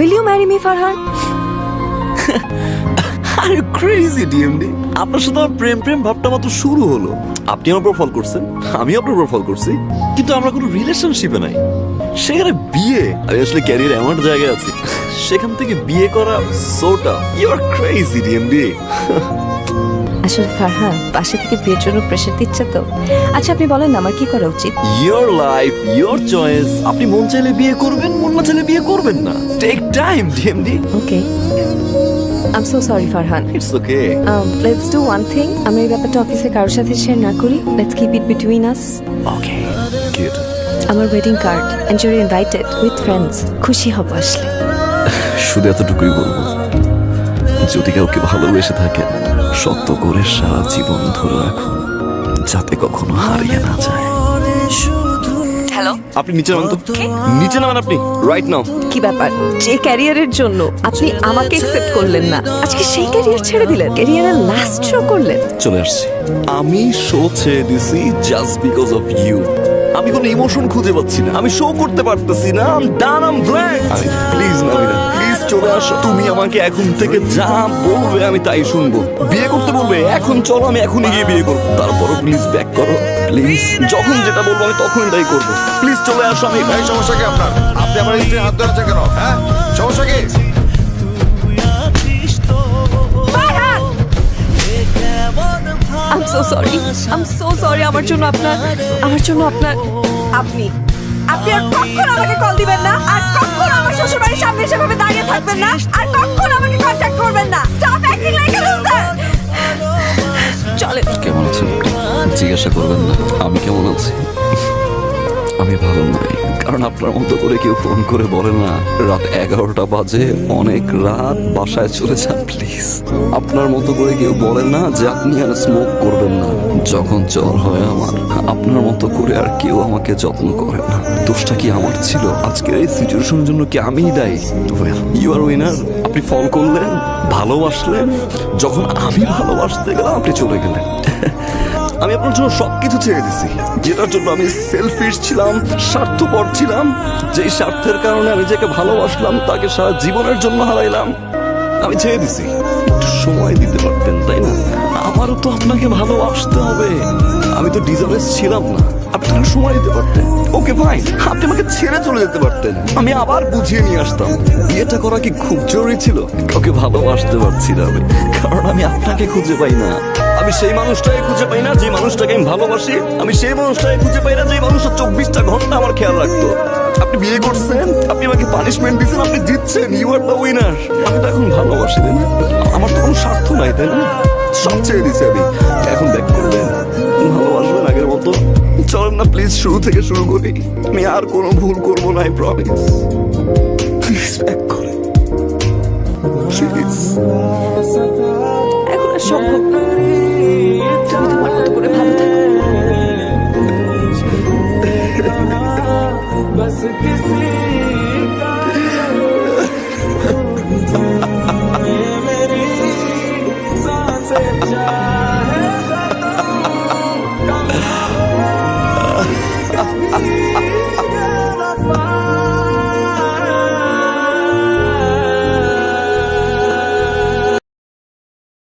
Will you marry me Farhan আর crazy DMD আপনার সাথে আমার প্রেম প্রেম ভাবটা মাত্র শুরু হলো। আপনি আমার উপর ফল করছেন, আমি আপনার উপর ফল করছি, কিন্তু আমরা কোনো রিলেশনশিপে নাই। সেখানে বিয়ে, আমি আসলে ক্যারিয়ার এমন জায়গায় আছি, সেখান থেকে বিয়ে করা সোটা ইউ আর ক্রেজি ডিএমডি আসলে ফারহান পাশে থেকে বিয়ের জন্য প্রেশার দিচ্ছে তো। আচ্ছা আপনি বলেন আমার কি করা উচিত? ইয়োর লাইফ ইয়োর চয়েস আপনি মন চাইলে বিয়ে করবেন মন না চাইলে বিয়ে করবেন না। Take time DMD okay um so sorry Farhan. It's okay let's do one thing আমি এই ব্যাপারটা অফিসে কারোর সাথে শেয়ার না করি। Let's keep it between us okay কি এটা আমার wedding card and your invited with friends খুশি হব আসলে। শুধু এতটুকুই বলব। যদি কাউকে ভালোবেসে থাকেন সত্য করে সারা জীবন ধরে রাখুন যাতে কখনো হারিয়ে না যায়। হ্যালো? আপনি নিচে নামান তো। নিচে নামান আপনি রাইট নাও কি ব্যাপার? যে ক্যারিয়ারের জন্য আপনি আমাকে একসেপ্ট করলেন না আজকে সেই ক্যারিয়ার ছেড়ে দিলেন। ক্যারিয়ারের লাস্ট শো করলেন। চলে আসছি। আমি শো ছেড়ে দিছি জাস্ট বিকজ অফ ইউ আমি কোনো ইমোশন খুঁজে পাচ্ছি না। আমি শো করতে পারতেছি না। আম done um blank please Namira please চলে আসো। তুমি আমাকে এখন থেকে যা বলবে আমি তাই শুনব। বিয়ে করতে বলবে এখন চলো আমি এখনই গিয়ে বিয়ে করব। তারপরও প্লিজ ব্যাক করো। প্লিজ যখন যেটা বলব আমি তখন তাই করব। প্লিজ চলে আসো আমি ভাই সমস্যা কি আপনার? আপনি আমার স্ত্রীর হাত ধরেছেন কেন? হ্যাঁ? সমস্যা কি? Um so sorry um so sorry আমার জন্য আপনার আমার জন্য আপনার আপনি আপনি আর কখনো আমাকে কল দিবেন না আর কখনো আমার শ্বশুর বাড়ির সামনে সেভাবে দাঁড়িয়ে থাকবেন না আর কখনো আমাকে কন্ট্যাক্ট করবেন না। Stop acting like a loser চলে কেমন আছেন? জিজ্ঞাসা করবেন না আমি কেমন আছি? আমি ভালো নাই। কারণ আপনার মতো করে কেউ ফোন করে বলে না। রাত এগারোটা বাজে, অনেক রাত। বাসায় চলে যান, প্লিজ। আপনার মতো করে কেউ বলে না যে আপনি আর স্মোক করবেন না। যখন জ্বর হয় আমার, আপনার মতো করে আর কেউ আমাকে যত্ন করে না। দোষটা কি আমার ছিল? আজকের এই সিচুয়েশনের জন্য কি আমিই দায়ী? ইউ আর উইনার আপনি ফল করলেন, ভালোবাসলেন। যখন আমি ভালোবাসতে গেলাম, আপনি চলে গেলেন। আমি আপনার জন্য সবকিছু ছেড়ে দিছি। যেটার জন্য আমি সেলফিশ ছিলাম, স্বার্থপর ছিলাম। যেই স্বার্থের কারণে আমি যাকে ভালোবাসলাম, তাকে সারা জীবনের জন্য হারাইলাম। আমি ছেড়ে দিছি। একটু সময় দিতে পারতেন, তাই না? আমারও তো আপনাকে ভালোবাসতে হবে। আমি তো ডিজার্ভেস ছিলাম না। আপনি একটু সময় দিতে পারতেন? ওকে ফাইন আপনি আমাকে ছেড়ে চলে যেতে পারতেন। আমি আবার বুঝিয়ে নিয়ে আসতাম। বিয়েটা করা কি খুব জরুরি ছিল? ওকে ভালোবাসতে পারছি না আমি। কারণ আমি আপনাকে খুঁজে পাই না। আমি সেই মানুষটাকে খুঁজে পাই না, যে মানুষটাকে আমি ভালোবাসি। আমি সেই মানুষটাকে খুঁজে পাই না, যে মানুষটা চব্বিশটা ঘণ্টা আমার খেয়াল রাখতো। আপনি বিয়ে করছেন, আপনি আমাকে পানিশমেন্ট দিচ্ছেন, আপনি জিতছেন ইউ আর দ্য উইনার আমি তো এখন ভালোবাসি, তাই না? আমার তো কোনো স্বার্থ নাই, তাই না? সব ছেড়ে দিছি আমি এখন পারলাম না প্লিজ শুরু থেকে শুরু করি। আমি আর কোনো ভুল করব না আই প্রমিস প্লিজ ব্যাক করে। এখন আর সম্ভব তুমি তোমার মতো করে ভালো থাকো